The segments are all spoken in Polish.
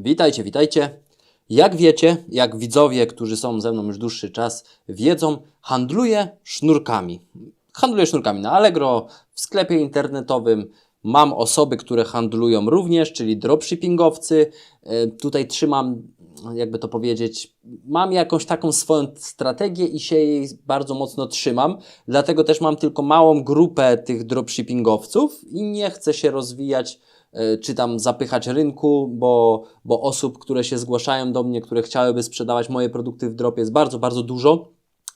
Witajcie, witajcie. Jak wiecie, jak widzowie, którzy są ze mną już dłuższy czas, wiedzą, handluję sznurkami. Handluję sznurkami na Allegro, w sklepie internetowym. Mam osoby, które handlują również, czyli dropshippingowcy. E, Tutaj trzymam, jakby to powiedzieć, mam jakąś taką swoją strategię i się jej bardzo mocno trzymam. Dlatego też mam tylko małą grupę tych dropshippingowców i nie chcę się rozwijać czy tam zapychać rynku, bo, bo osób, które się zgłaszają do mnie, które chciałyby sprzedawać moje produkty w dropie jest bardzo, bardzo dużo.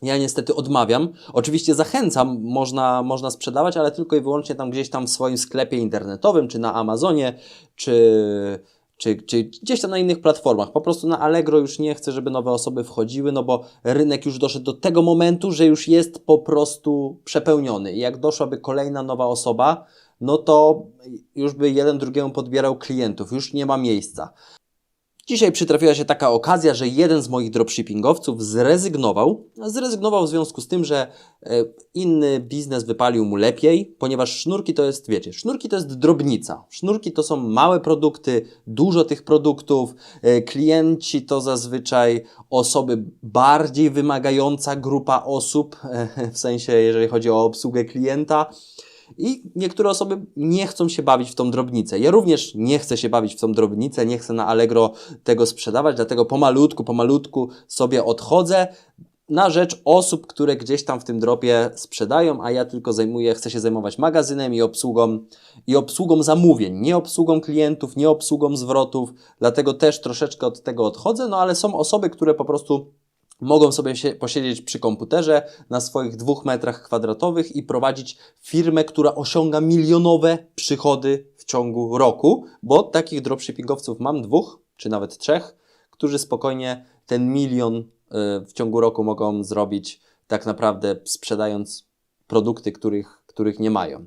Ja niestety odmawiam. Oczywiście zachęcam, można, można sprzedawać, ale tylko i wyłącznie tam gdzieś tam w swoim sklepie internetowym, czy na Amazonie, czy, czy, czy gdzieś tam na innych platformach. Po prostu na Allegro już nie chcę, żeby nowe osoby wchodziły, no bo rynek już doszedł do tego momentu, że już jest po prostu przepełniony. I jak doszłaby kolejna nowa osoba, no to już by jeden drugiemu podbierał klientów, już nie ma miejsca. Dzisiaj przytrafiła się taka okazja, że jeden z moich dropshippingowców zrezygnował. Zrezygnował w związku z tym, że e, inny biznes wypalił mu lepiej, ponieważ sznurki to jest, wiecie, sznurki to jest drobnica. Sznurki to są małe produkty, dużo tych produktów. E, Klienci to zazwyczaj osoby bardziej wymagająca grupa osób, w sensie jeżeli chodzi o obsługę klienta. I niektóre osoby nie chcą się bawić w tą drobnicę. Ja również nie chcę się bawić w tą drobnicę, nie chcę na Allegro tego sprzedawać, dlatego pomalutku, pomalutku sobie odchodzę na rzecz osób, które gdzieś tam w tym dropie sprzedają, a ja tylko zajmuję, chcę się zajmować magazynem i obsługą, i obsługą zamówień, nie obsługą klientów, nie obsługą zwrotów, dlatego też troszeczkę od tego odchodzę, no ale są osoby, które po prostu mogą sobie się, posiedzieć przy komputerze na swoich dwóch metrach kwadratowych i prowadzić firmę, która osiąga milionowe przychody w ciągu roku, bo takich dropshippingowców mam dwóch, czy nawet trzech, którzy spokojnie ten milion y, w ciągu roku mogą zrobić tak naprawdę sprzedając produkty, których, których nie mają.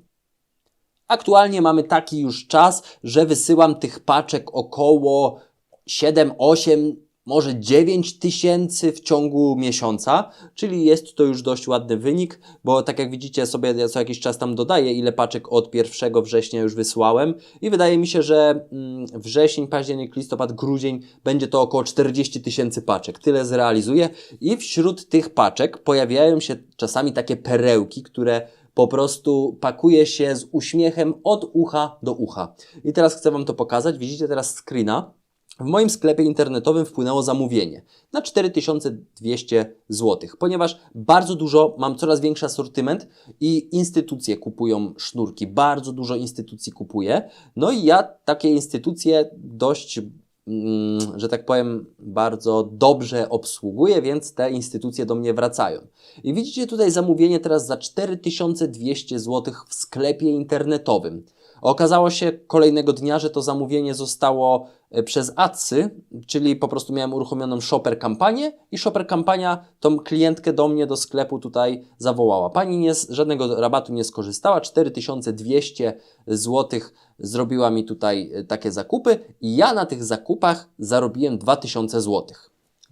Aktualnie mamy taki już czas, że wysyłam tych paczek około 7, 8, może 9 tysięcy w ciągu miesiąca, czyli jest to już dość ładny wynik, bo tak jak widzicie sobie ja co jakiś czas tam dodaję, ile paczek od 1 września już wysłałem i wydaje mi się, że mm, wrzesień, październik, listopad, grudzień będzie to około 40 tysięcy paczek. Tyle zrealizuję i wśród tych paczek pojawiają się czasami takie perełki, które po prostu pakuje się z uśmiechem od ucha do ucha. I teraz chcę Wam to pokazać. Widzicie teraz screena. W moim sklepie internetowym wpłynęło zamówienie na 4200 zł, ponieważ bardzo dużo, mam coraz większy asortyment i instytucje kupują sznurki, bardzo dużo instytucji kupuje. No i ja takie instytucje dość, mm, że tak powiem, bardzo dobrze obsługuję, więc te instytucje do mnie wracają. I widzicie tutaj zamówienie teraz za 4200 zł w sklepie internetowym. Okazało się kolejnego dnia, że to zamówienie zostało e, przez Adsy, czyli po prostu miałem uruchomioną shopper kampanię i shopper kampania tą klientkę do mnie do sklepu tutaj zawołała. Pani nie, żadnego rabatu nie skorzystała, 4200 zł zrobiła mi tutaj e, takie zakupy i ja na tych zakupach zarobiłem 2000 zł.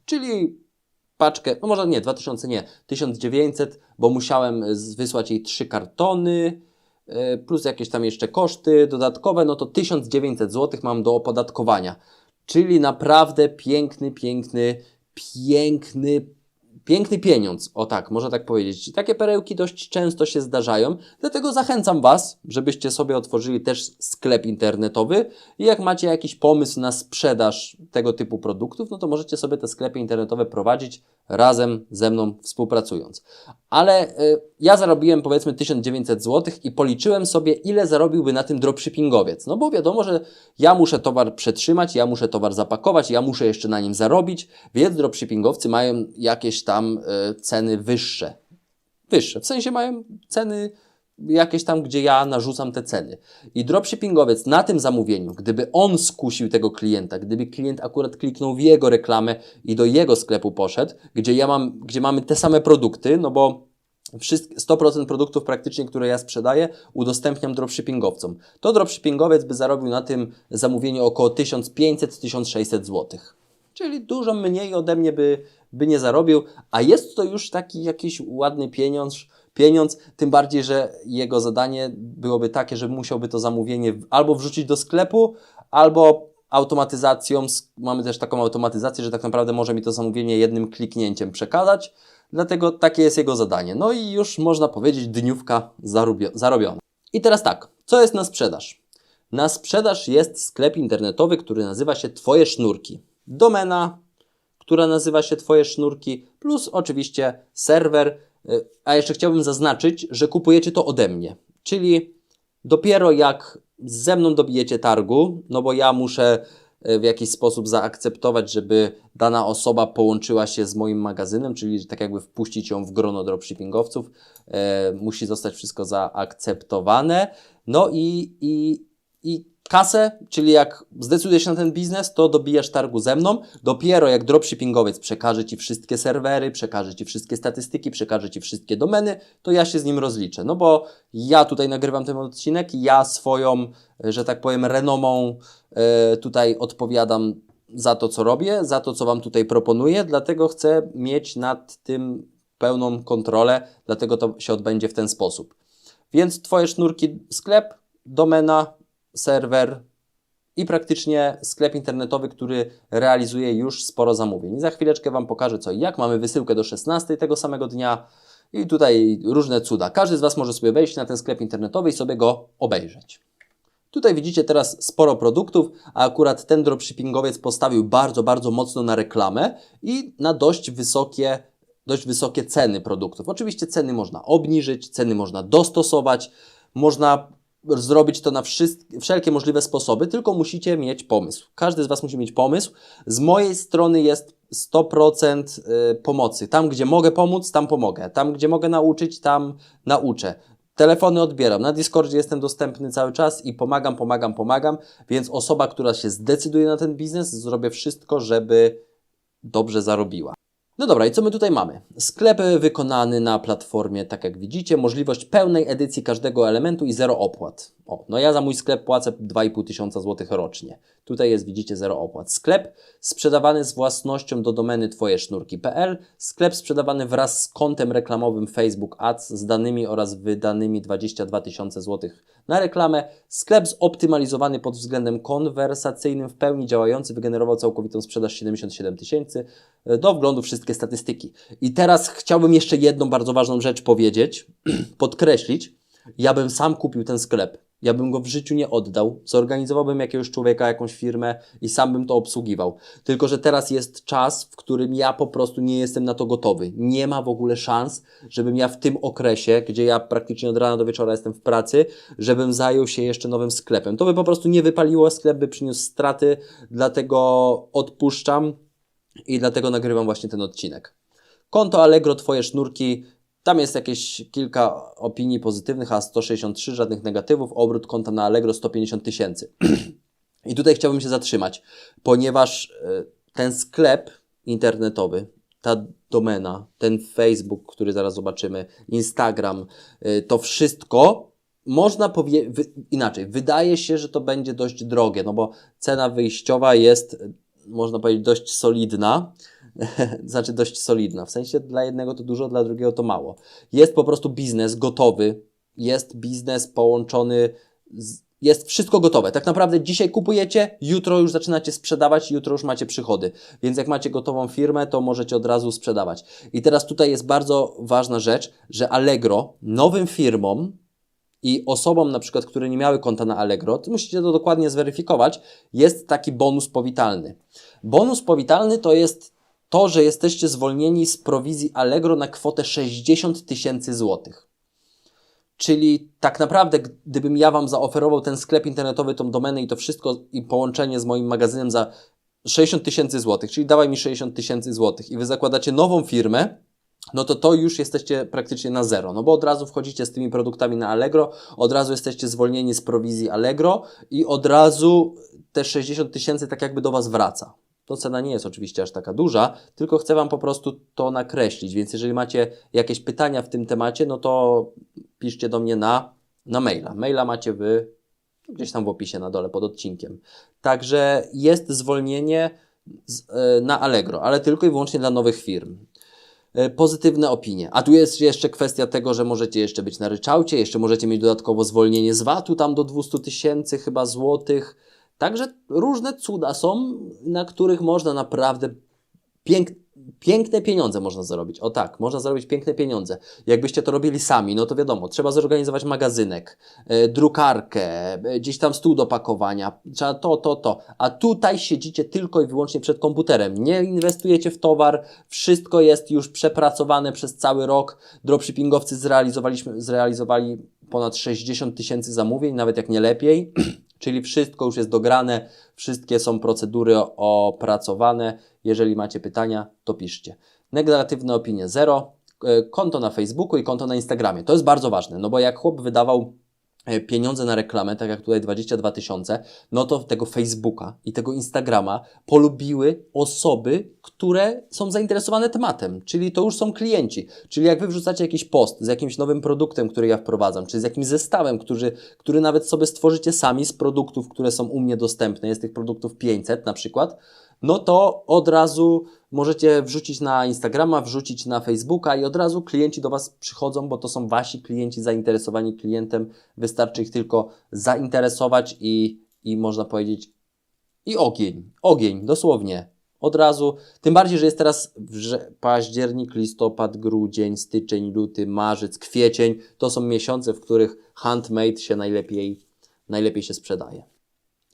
Czyli paczkę, no może nie, 2000 nie, 1900, bo musiałem e, wysłać jej trzy kartony, plus jakieś tam jeszcze koszty dodatkowe, no to 1900 zł mam do opodatkowania. Czyli naprawdę piękny, piękny, piękny, piękny pieniądz. O tak, można tak powiedzieć. Takie perełki dość często się zdarzają, dlatego zachęcam Was, żebyście sobie otworzyli też sklep internetowy i jak macie jakiś pomysł na sprzedaż tego typu produktów, no to możecie sobie te sklepy internetowe prowadzić razem ze mną współpracując. Ale y, ja zarobiłem powiedzmy 1900 zł i policzyłem sobie, ile zarobiłby na tym dropshippingowiec. No bo wiadomo, że ja muszę towar przetrzymać, ja muszę towar zapakować, ja muszę jeszcze na nim zarobić, więc dropshippingowcy mają jakieś tam y, ceny wyższe. Wyższe, w sensie mają ceny jakieś tam, gdzie ja narzucam te ceny. I dropshippingowiec na tym zamówieniu, gdyby on skusił tego klienta, gdyby klient akurat kliknął w jego reklamę i do jego sklepu poszedł, gdzie ja mam, gdzie mamy te same produkty, no bo wszystkie 100% produktów praktycznie, które ja sprzedaję, udostępniam dropshippingowcom. To dropshippingowiec by zarobił na tym zamówieniu około 1500-1600 zł. Czyli dużo mniej ode mnie by, by nie zarobił, a jest to już taki jakiś ładny pieniądz, pieniądz, tym bardziej, że jego zadanie byłoby takie, że musiałby to zamówienie albo wrzucić do sklepu, albo, automatyzacją, mamy też taką automatyzację, że tak naprawdę może mi to zamówienie jednym kliknięciem przekazać, dlatego takie jest jego zadanie. No i już można powiedzieć dniówka zarobiona. I teraz tak, co jest na sprzedaż? Na sprzedaż jest sklep internetowy, który nazywa się Twoje Sznurki. Domena, która nazywa się Twoje Sznurki, plus oczywiście serwer. Y, A jeszcze chciałbym zaznaczyć, że kupujecie to ode mnie. Czyli dopiero jak ze mną dobijecie targu, no bo ja muszę y, w jakiś sposób zaakceptować, żeby dana osoba połączyła się z moim magazynem, czyli tak jakby wpuścić ją w grono dropshippingowców, e, musi zostać wszystko zaakceptowane. No i, i, i kasę, czyli jak zdecydujesz się na ten biznes, to dobijasz targu ze mną. Dopiero jak dropshippingowiec przekaże Ci wszystkie serwery, przekaże Ci wszystkie statystyki, przekaże Ci wszystkie domeny, to ja się z nim rozliczę. No bo ja tutaj nagrywam ten odcinek, ja swoją, że tak powiem, renomą e, tutaj odpowiadam za to, co robię, za to, co Wam tutaj proponuję, dlatego chcę mieć nad tym pełną kontrolę, dlatego to się odbędzie w ten sposób. Więc Twoje sznurki, sklep, domena, serwer i praktycznie sklep internetowy, który realizuje już sporo zamówień. I za chwileczkę Wam pokażę co i jak. Mamy wysyłkę do 16 tego samego dnia i tutaj różne cuda. Każdy z Was może sobie wejść na ten sklep internetowy i sobie go obejrzeć. Tutaj widzicie teraz sporo produktów, a akurat ten dropshippingowiec postawił bardzo, bardzo mocno na reklamę i na dość wysokie, dość wysokie ceny produktów. Oczywiście ceny można obniżyć, ceny można dostosować, można zrobić to na wszelkie możliwe sposoby, tylko musicie mieć pomysł. Każdy z Was musi mieć pomysł. Z mojej strony jest 100% y, pomocy. Tam, gdzie mogę pomóc, tam pomogę. Tam, gdzie mogę nauczyć, tam nauczę. Telefony odbieram. Na Discordzie jestem dostępny cały czas i pomagam, pomagam, pomagam. Więc osoba, która się zdecyduje na ten biznes, zrobię wszystko, żeby dobrze zarobiła. No dobra, i co my tutaj mamy? Sklep wykonany na platformie, tak jak widzicie, możliwość pełnej edycji każdego elementu i zero opłat. O, no ja za mój sklep płacę 2,5 tysiąca złotych rocznie. Tutaj jest, widzicie, zero opłat. Sklep sprzedawany z własnością do domeny twojesznurki.pl. Sklep sprzedawany wraz z kontem reklamowym Facebook Ads z danymi oraz wydanymi 22 tysiące złotych na reklamę. Sklep zoptymalizowany pod względem konwersacyjnym, w pełni działający, wygenerował całkowitą sprzedaż 77 tysięcy. Do wglądu wszystkie statystyki. I teraz chciałbym jeszcze jedną bardzo ważną rzecz powiedzieć, podkreślić. Ja bym sam kupił ten sklep. Ja bym go w życiu nie oddał. Zorganizowałbym jakiegoś człowieka, jakąś firmę i sam bym to obsługiwał. Tylko, że teraz jest czas, w którym ja po prostu nie jestem na to gotowy. Nie ma w ogóle szans, żebym ja w tym okresie, gdzie ja praktycznie od rana do wieczora jestem w pracy, żebym zajął się jeszcze nowym sklepem. To by po prostu nie wypaliło, sklep by przyniósł straty, dlatego odpuszczam i dlatego nagrywam właśnie ten odcinek. Konto Allegro, Twoje sznurki. Tam jest jakieś kilka opinii pozytywnych, a 163 żadnych negatywów. Obrót konta na Allegro 150 tysięcy. I tutaj chciałbym się zatrzymać, ponieważ e, ten sklep internetowy, ta domena, ten Facebook, który zaraz zobaczymy, Instagram, e, to wszystko można powiedzieć inaczej. Wydaje się, że to będzie dość drogie, no bo cena wyjściowa jest, można powiedzieć, dość solidna znaczy dość solidna. W sensie dla jednego to dużo, dla drugiego to mało. Jest po prostu biznes gotowy, jest biznes połączony, z, jest wszystko gotowe. Tak naprawdę dzisiaj kupujecie, jutro już zaczynacie sprzedawać, jutro już macie przychody. Więc jak macie gotową firmę, to możecie od razu sprzedawać. I teraz tutaj jest bardzo ważna rzecz, że Allegro nowym firmom i osobom na przykład, które nie miały konta na Allegro, to musicie to dokładnie zweryfikować, jest taki bonus powitalny. Bonus powitalny to jest to, że jesteście zwolnieni z prowizji Allegro na kwotę 60 tysięcy złotych. Czyli tak naprawdę, gdybym ja Wam zaoferował ten sklep internetowy, tą domenę i to wszystko i połączenie z moim magazynem za 60 tysięcy złotych, czyli dawaj mi 60 tysięcy złotych i Wy zakładacie nową firmę, no to to już jesteście praktycznie na zero, no bo od razu wchodzicie z tymi produktami na Allegro, od razu jesteście zwolnieni z prowizji Allegro i od razu te 60 tysięcy tak jakby do Was wraca. To cena nie jest oczywiście aż taka duża, tylko chcę Wam po prostu to nakreślić, więc jeżeli macie jakieś pytania w tym temacie, no to piszcie do mnie na, na maila. Maila macie Wy gdzieś tam w opisie na dole pod odcinkiem. Także jest zwolnienie z, e, na Allegro, ale tylko i wyłącznie dla nowych firm. E, Pozytywne opinie. A tu jest jeszcze kwestia tego, że możecie jeszcze być na ryczałcie, jeszcze możecie mieć dodatkowo zwolnienie z VAT-u tam do 200 tysięcy chyba złotych. Także różne cuda są, na których można naprawdę pięk, piękne pieniądze można zarobić. O tak, można zarobić piękne pieniądze. Jakbyście to robili sami, no to wiadomo, trzeba zorganizować magazynek, e, drukarkę, e, gdzieś tam stół do pakowania, trzeba to, to, to. A tutaj siedzicie tylko i wyłącznie przed komputerem. Nie inwestujecie w towar, wszystko jest już przepracowane przez cały rok. Dropshippingowcy zrealizowaliśmy, zrealizowali ponad 60 tysięcy zamówień, nawet jak nie lepiej. Czyli wszystko już jest dograne, wszystkie są procedury opracowane. Jeżeli macie pytania, to piszcie. Negatywne opinie zero, e, konto na Facebooku i konto na Instagramie. To jest bardzo ważne, no bo jak chłop wydawał pieniądze na reklamę, tak jak tutaj 22 tysiące, no to tego Facebooka i tego Instagrama polubiły osoby, które są zainteresowane tematem, czyli to już są klienci. Czyli jak wy wrzucacie jakiś post z jakimś nowym produktem, który ja wprowadzam, czy z jakimś zestawem, który, który nawet sobie stworzycie sami z produktów, które są u mnie dostępne, jest tych produktów 500 na przykład, no to od razu możecie wrzucić na Instagrama, wrzucić na Facebooka i od razu klienci do Was przychodzą, bo to są Wasi klienci zainteresowani klientem. Wystarczy ich tylko zainteresować i, i można powiedzieć i ogień, ogień, dosłownie. Od razu, tym bardziej, że jest teraz październik, listopad, grudzień, styczeń, luty, marzec, kwiecień. To są miesiące, w których handmade się najlepiej, najlepiej się sprzedaje.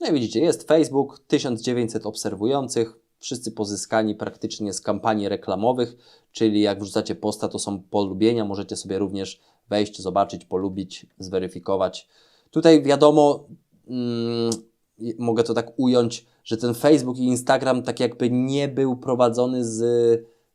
No i widzicie, jest Facebook, 1900 obserwujących, wszyscy pozyskani praktycznie z kampanii reklamowych, czyli jak wrzucacie posta, to są polubienia, możecie sobie również wejść, zobaczyć, polubić, zweryfikować. Tutaj wiadomo, mm, mogę to tak ująć, że ten Facebook i Instagram tak jakby nie był prowadzony z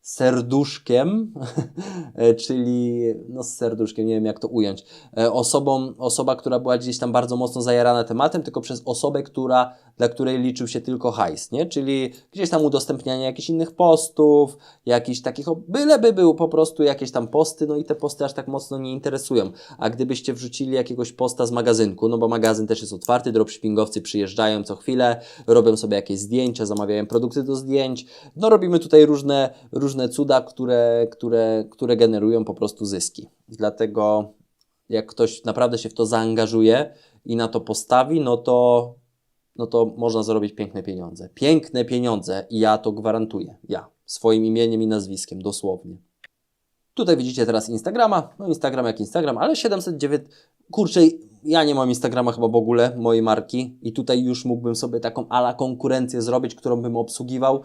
serduszkiem, e, czyli no z serduszkiem, nie wiem jak to ująć, e, osobą, osoba, która była gdzieś tam bardzo mocno zajarana tematem, tylko przez osobę, która, dla której liczył się tylko hajs, nie? Czyli gdzieś tam udostępnianie jakichś innych postów, jakichś takich, byleby był po prostu jakieś tam posty, no i te posty aż tak mocno nie interesują. A gdybyście wrzucili jakiegoś posta z magazynku, no bo magazyn też jest otwarty, dropshippingowcy przyjeżdżają co chwilę, robią sobie jakieś zdjęcia, zamawiają produkty do zdjęć, no robimy tutaj różne, różne cuda, które, które, które generują po prostu zyski. Dlatego jak ktoś naprawdę się w to zaangażuje i na to postawi, no to, no to można zarobić piękne pieniądze. Piękne pieniądze i ja to gwarantuję. Ja, swoim imieniem i nazwiskiem, dosłownie. Tutaj widzicie teraz Instagrama, no Instagram jak Instagram, ale 709, kurczę, ja nie mam Instagrama chyba w ogóle, mojej marki i tutaj już mógłbym sobie taką ala konkurencję zrobić, którą bym obsługiwał.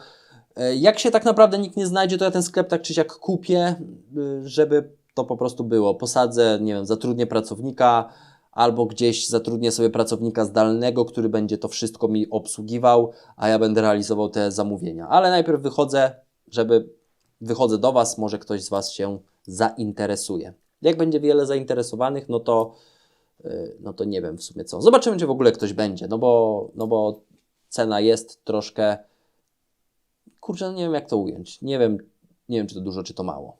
E, Jak się tak naprawdę nikt nie znajdzie, to ja ten sklep tak czy siak kupię, y, żeby to po prostu było. Posadzę, nie wiem, zatrudnię pracownika albo gdzieś zatrudnię sobie pracownika zdalnego, który będzie to wszystko mi obsługiwał, a ja będę realizował te zamówienia. Ale najpierw wychodzę, żeby wychodzę do Was, może ktoś z Was się zainteresuje. Jak będzie wiele zainteresowanych, no to, y, no to nie wiem w sumie co. Zobaczymy, czy w ogóle ktoś będzie, no bo, no bo cena jest troszkę kurczę, no nie wiem jak to ująć. Nie wiem, nie wiem czy to dużo, czy to mało.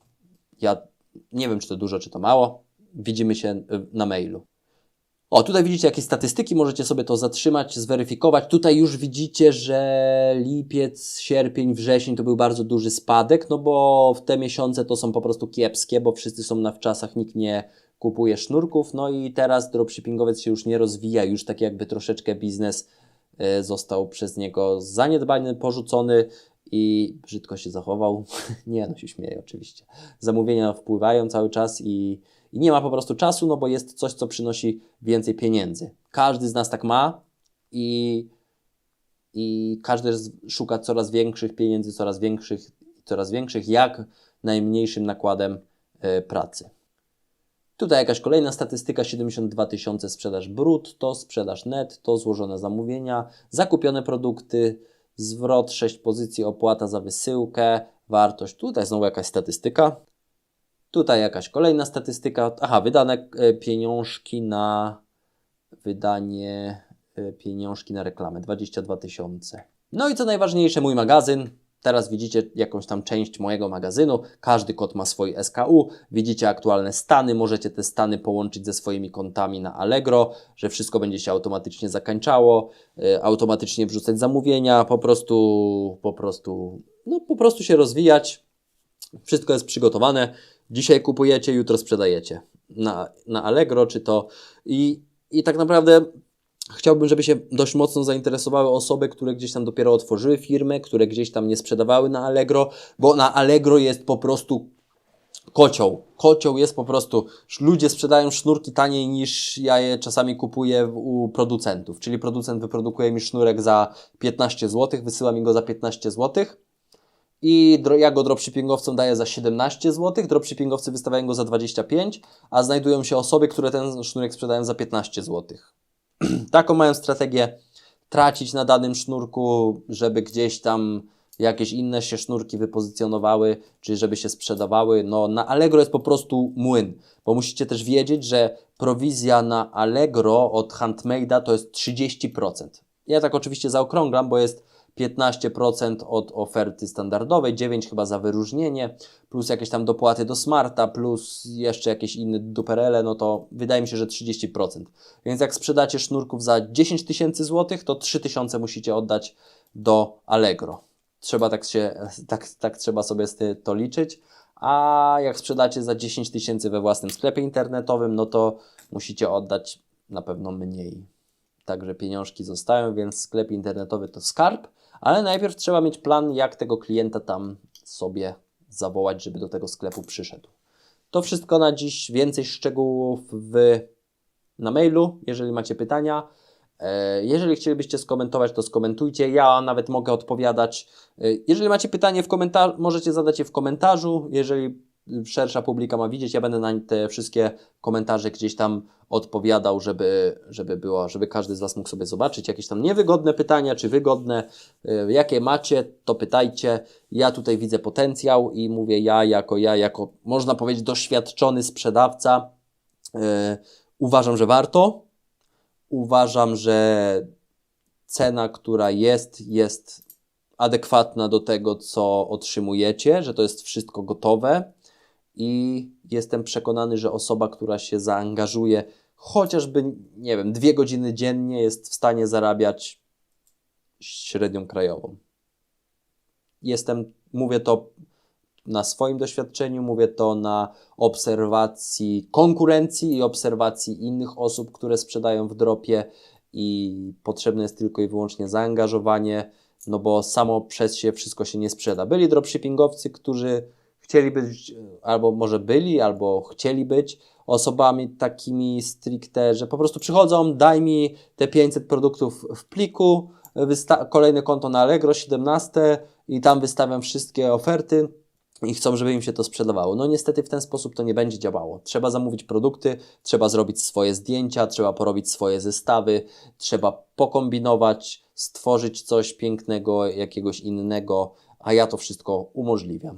Ja nie wiem, czy to dużo, czy to mało. Widzimy się y, na mailu. O, tutaj widzicie jakieś statystyki, możecie sobie to zatrzymać, zweryfikować. Tutaj już widzicie, że lipiec, sierpień, wrzesień to był bardzo duży spadek, no bo w te miesiące to są po prostu kiepskie, bo wszyscy są na wczasach, nikt nie kupuje sznurków, no i teraz dropshippingowiec się już nie rozwija, już tak jakby troszeczkę biznes y, został przez niego zaniedbany, porzucony i brzydko się zachował. nie, no się śmieję oczywiście. Zamówienia wpływają cały czas i, i nie ma po prostu czasu, no bo jest coś, co przynosi więcej pieniędzy. Każdy z nas tak ma i, i każdy szuka coraz większych pieniędzy, coraz większych, coraz większych, jak najmniejszym nakładem e, pracy. Tutaj jakaś kolejna statystyka, 72 tysiące sprzedaż brutto, sprzedaż netto, złożone zamówienia, zakupione produkty, zwrot 6 pozycji, opłata za wysyłkę, wartość. Tutaj znowu jakaś statystyka. Tutaj jakaś kolejna statystyka. Aha, wydane e, pieniążki na wydanie e, pieniążki na reklamę 22 tysiące. No i co najważniejsze, mój magazyn. Teraz widzicie jakąś tam część mojego magazynu. Każdy kod ma swój SKU. Widzicie aktualne stany. Możecie te stany połączyć ze swoimi kontami na Allegro, że wszystko będzie się automatycznie zakańczało, e, automatycznie wrzucać zamówienia, po prostu, po prostu, no po prostu się rozwijać. Wszystko jest przygotowane. Dzisiaj kupujecie, jutro sprzedajecie na, na Allegro, czy to. I, I tak naprawdę Chciałbym, żeby się dość mocno zainteresowały osoby, które gdzieś tam dopiero otworzyły firmę, które gdzieś tam nie sprzedawały na Allegro, bo na Allegro jest po prostu kocioł. Kocioł jest po prostu, ludzie sprzedają sznurki taniej niż ja je czasami kupuję u producentów. Czyli producent wyprodukuje mi sznurek za 15 zł, wysyła mi go za 15 zł i ja go dropshippingowcom daję za 17 zł, dropshippingowcy wystawiają go za 25, a znajdują się osoby, które ten sznurek sprzedają za 15 zł. Taką mają strategię tracić na danym sznurku, żeby gdzieś tam jakieś inne się sznurki wypozycjonowały, czy żeby się sprzedawały. No, na Allegro jest po prostu młyn, bo musicie też wiedzieć, że prowizja na Allegro od handmade'a to jest 30%. Ja tak oczywiście zaokrąglam, bo jest 15% od oferty standardowej, 9 chyba za wyróżnienie, plus jakieś tam dopłaty do smarta, plus jeszcze jakieś inne duperele, no to wydaje mi się, że 30%. Więc jak sprzedacie sznurków za 10 tysięcy złotych, to 3 tysiące musicie oddać do Allegro. Trzeba tak się, tak, tak trzeba sobie to liczyć. A jak sprzedacie za 10 tysięcy we własnym sklepie internetowym, no to musicie oddać na pewno mniej. Także pieniążki zostają, więc sklep internetowy to skarb, ale najpierw trzeba mieć plan, jak tego klienta tam sobie zawołać, żeby do tego sklepu przyszedł. To wszystko na dziś. Więcej szczegółów w, na mailu, jeżeli macie pytania. E, Jeżeli chcielibyście skomentować, to skomentujcie. Ja nawet mogę odpowiadać. E, Jeżeli macie pytanie w komentarzu, możecie zadać je w komentarzu. Jeżeli szersza publika ma widzieć, ja będę na te wszystkie komentarze gdzieś tam odpowiadał, żeby, żeby było, żeby każdy z Was mógł sobie zobaczyć jakieś tam niewygodne pytania, czy wygodne, e, jakie macie, to pytajcie. Ja tutaj widzę potencjał i mówię ja jako ja, jako można powiedzieć doświadczony sprzedawca, e, uważam, że warto. Uważam, że cena, która jest, jest adekwatna do tego, co otrzymujecie, że to jest wszystko gotowe i jestem przekonany, że osoba, która się zaangażuje, chociażby, nie wiem, dwie godziny dziennie, jest w stanie zarabiać średnią krajową. Jestem, mówię to na swoim doświadczeniu, mówię to na obserwacji konkurencji i obserwacji innych osób, które sprzedają w dropie i potrzebne jest tylko i wyłącznie zaangażowanie, no bo samo przez się wszystko się nie sprzeda. Byli dropshippingowcy, którzy chcieli być, albo może byli, albo chcieli być osobami takimi stricte, że po prostu przychodzą, daj mi te 500 produktów w pliku, kolejne konto na Allegro 17 i tam wystawiam wszystkie oferty i chcą, żeby im się to sprzedawało. No niestety w ten sposób to nie będzie działało. Trzeba zamówić produkty, trzeba zrobić swoje zdjęcia, trzeba porobić swoje zestawy, trzeba pokombinować, stworzyć coś pięknego, jakiegoś innego, a ja to wszystko umożliwiam.